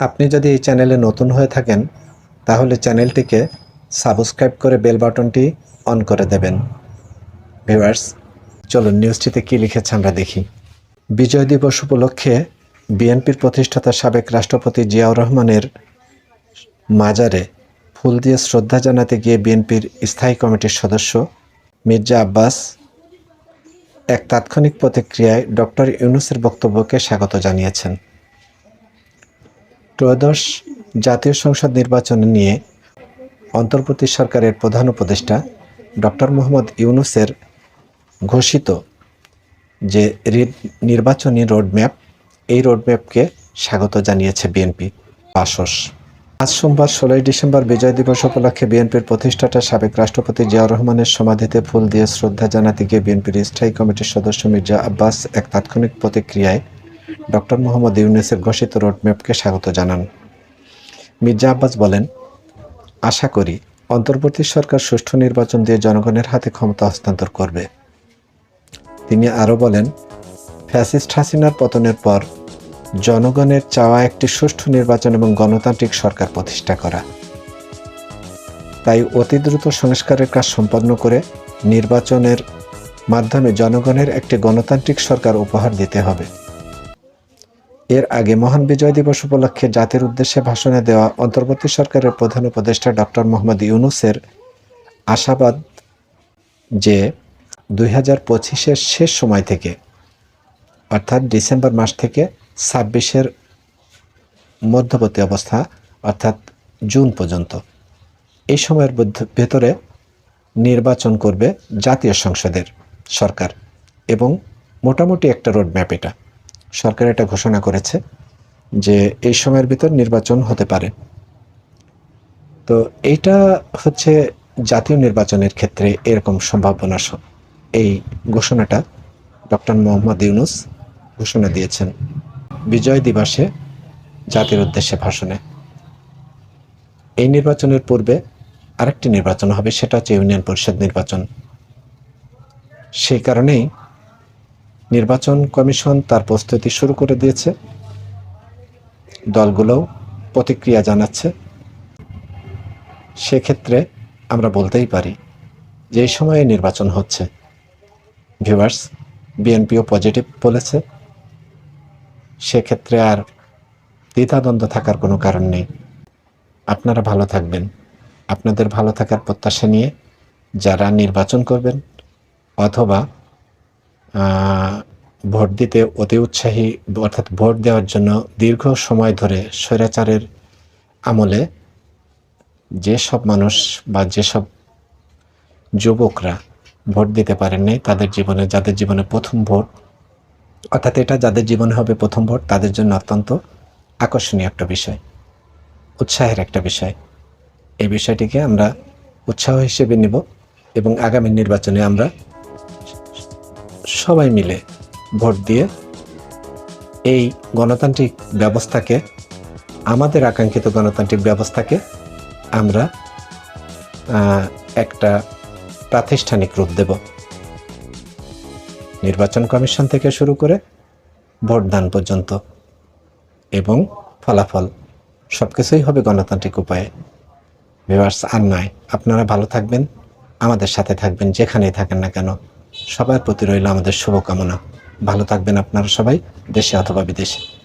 আপনি যদি এই চ্যানেলে নতুন হয়ে থাকেন, তাহলে চ্যানেলটিকে সাবস্ক্রাইব করে বেল বাটনটি অন করে দেবেন। ভিউয়ার্স, চলুন নিউজটিতে কী লিখেছে আমরা দেখি। বিজয় দিবস উপলক্ষে বিএনপির প্রতিষ্ঠাতা সাবেক রাষ্ট্রপতি জিয়াউর রহমানের মাজারে ফুল দিয়ে শ্রদ্ধা জানাতে গিয়ে বিএনপির স্থায়ী কমিটির সদস্য মির্জা আব্বাস এক তাৎক্ষণিক প্রতিক্রিয়ায় ডক্টর ইউনুসের বক্তব্যকে স্বাগত জানিয়েছেন। ত্রয়োদশ জাতীয় সংসদ নির্বাচন নিয়ে অন্তর্বর্তী সরকারের প্রধান উপদেষ্টা ডক্টর মোহাম্মদ ইউনুসের ঘোষিত যে নির্বাচনী রোডম্যাপ, এই রোডম্যাপকে স্বাগত জানিয়েছে বিএনপি। পাশস আজ সোমবার ষোলোই ডিসেম্বর বিজয় দিবস উপলক্ষে বিএনপির প্রতিষ্ঠাতা সাবেক রাষ্ট্রপতি জিয়াউর রহমানের সমাধিতে ফুল দিয়ে শ্রদ্ধা জানাতে গিয়ে বিএনপির স্থায়ী কমিটির সদস্য মির্জা আব্বাস এক তাৎক্ষণিক প্রতিক্রিয়ায় ডক্টর মোহাম্মদ ইউনুসের ঘোষিত রোডম্যাপকে স্বাগত জানান। মির্জা আব্বাস বলেন, আশা করি অন্তর্বর্তী সরকার সুষ্ঠু নির্বাচন দিয়ে জনগণের হাতে ক্ষমতা হস্তান্তর করবে। তিনি আরও বলেন, ফ্যাসিস্ট হাসিনার পতনের পর জনগণের চাওয়া একটি সুষ্ঠু নির্বাচন এবং গণতান্ত্রিক সরকার প্রতিষ্ঠা করা। তাই অতি দ্রুত সংস্কারের কাজ সম্পন্ন করে নির্বাচনের মাধ্যমে জনগণের একটি গণতান্ত্রিক সরকার উপহার দিতে হবে। এর আগে মহান বিজয় দিবস উপলক্ষে জাতির উদ্দেশ্যে ভাষণে দেওয়া অন্তর্বর্তী সরকারের প্রধান উপদেষ্টা ডক্টর মোহাম্মদ ইউনুসের আশাবাদ যে দুই হাজার পঁচিশের শেষ সময় থেকে, অর্থাৎ ডিসেম্বর মাস থেকে ছাব্বিশের মধ্যবর্তী অবস্থা, অর্থাৎ জুন পর্যন্ত, এই সময়ের ভেতরে নির্বাচন করবে জাতীয় সংসদের সরকার এবং মোটামুটি একটা রোডম্যাপ এটা। সরকার এটা ঘোষণা করেছে যে এই সময়ের ভিতর নির্বাচন হতে পারে। তো এইটা হচ্ছে জাতীয় নির্বাচনের ক্ষেত্রে এরকম সম্ভাবনা এই ঘোষণাটা ডক্টর মোহাম্মদ ইউনুস ঘোষণা দিয়েছেন বিজয় দিবসে জাতির উদ্দেশ্যে ভাষণে। এই নির্বাচনের পূর্বে আরেকটি নির্বাচন হবে, সেটা হচ্ছে ইউনিয়ন পরিষদ নির্বাচন। সেই কারণেই নির্বাচন কমিশন তার প্রস্তুতি শুরু করে দিয়েছে। দলগুলোও প্রতিক্রিয়া জানাচ্ছে। সেক্ষেত্রে আমরা বলতেই পারি, যে এই সময়ে নির্বাচন হচ্ছে। ভিউয়ার্স, বিএনপিও পজিটিভ বলেছে। সেক্ষেত্রে আর দ্বিধাদ্বন্দ্ব থাকার কোনো কারণ নেই। আপনারা ভালো থাকবেন। আপনাদের ভালো থাকার প্রত্যাশা নিয়ে যারা নির্বাচন করবেন অথবা ভোট দিতে অতি উৎসাহী, অর্থাৎ ভোট দেওয়ার জন্য দীর্ঘ সময় ধরে স্বৈরাচারের আমলে যেসব মানুষ বা যেসব যুবকরা ভোট দিতে পারেননি তাদের জীবনে, যাদের জীবনে প্রথম ভোট, অর্থাৎ এটা যাদের জীবনে হবে প্রথম ভোট, তাদের জন্য অত্যন্ত আকর্ষণীয় একটা বিষয়, উৎসাহের একটা বিষয়। এই বিষয়টিকে আমরা উৎসাহ হিসেবে নেব এবং আগামী নির্বাচনে আমরা সবাই মিলে ভোট দিয়ে এই গণতান্ত্রিক ব্যবস্থাকে, আমাদের আকাঙ্ক্ষিত গণতান্ত্রিক ব্যবস্থাকে আমরা একটা প্রাতিষ্ঠানিক রূপ দেব। নির্বাচন কমিশন থেকে শুরু করে ভোটদান পর্যন্ত এবং ফলাফল সব কিছুই হবে গণতান্ত্রিক উপায়ে। ভিউয়ার্স, আর নয়, আপনারা ভালো থাকবেন, আমাদের সাথে থাকবেন, যেখানেই থাকেন না কেন। সবার প্রতি রইল আমাদের শুভকামনা। ভালো থাকবেন আপনারা সবাই দেশে অথবা বিদেশে।